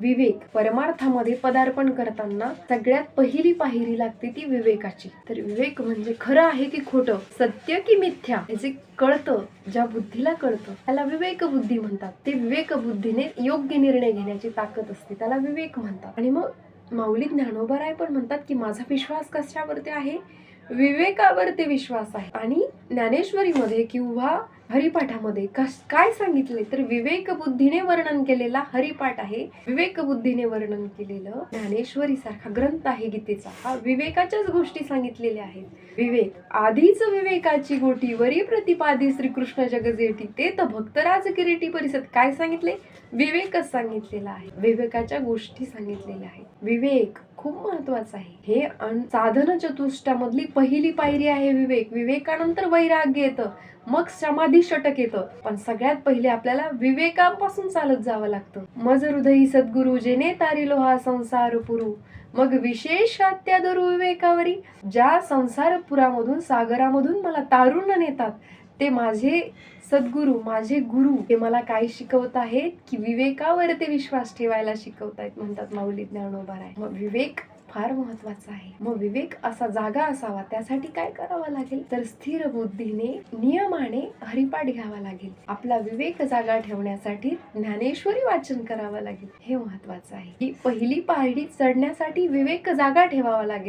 विवेक परमार्थामध्ये पदार्पण करताना सगळ्यात पहिली पायरी लागते ती विवेकाची. तर विवेक म्हणजे खरं आहे की खोटं सत्य की मिथ्या हे जे कळतं ज्या बुद्धीला कळतं त्याला विवेक बुद्धी म्हणतात. ते विवेक बुद्धीने योग्य निर्णय घेण्याची ताकद असते त्याला विवेक म्हणतात. आणि मग माऊली ज्ञानोबराय पण म्हणतात की माझा विश्वास कशावरती आहे? विवेकावरती विश्वास आहे. आणि ज्ञानेश्वरीमध्ये किंवा हरिपाठामध्ये कस काय सांगितले तर विवेक बुद्धीने वर्णन केलेला हरिपाठ आहे. विवेक बुद्धीने वर्णन केलेलं ज्ञानेश्वरी सारखा ग्रंथ आहे गीतेचा. हा विवेकाच्याच गोष्टी सांगितलेल्या आहेत. विवेक आधीच विवेकाची गोटी वरी प्रतिपादी श्रीकृष्ण जगजेटी ते तर भक्तराज किरीटी परिषद काय सांगितले? विवेकच सांगितलेला आहे. विवेकाच्या गोष्टी सांगितलेल्या आहेत. विवेक खूप महत्वाचं आहे. हे साधन चतुष्टामधली पहिली पायरी आहे विवेक. विवेकानंतर वैराग्य येतं. मग समाधी षटक येतं. पण सगळ्यात पहिले आपल्याला विवेकापासून चालत जावं लागतं. मज हृदयी सद्गुरु जेने तारिलो हा संसार पुरू. मग विशेष त्यादरू विवेकावरी ज्या संसारपुरामधून सागरामधून मला तारुण नेतात. ते माझे सद्गुरू माझे गुरु ते मला काय शिकवत आहेत की विवेकावर ते विश्वास ठेवायला शिकवत आहेत म्हणतात माऊली ज्ञानोबाराय मग विवेक फार महत्त्वाचा आहे. मग विवेक असा जागा असावा त्यासाठी काय करावं लागेल? तर स्थिर बुद्धीने नियमाने हरिपाठ घ्यावा लागेल. आपला विवेक जागा ठेवण्यासाठी ज्ञानेश्वरी वाचन करावं लागेल. हे महत्वाचं आहे. ही पहिली पायरी चढण्यासाठी विवेक जागा ठेवावा लागेल.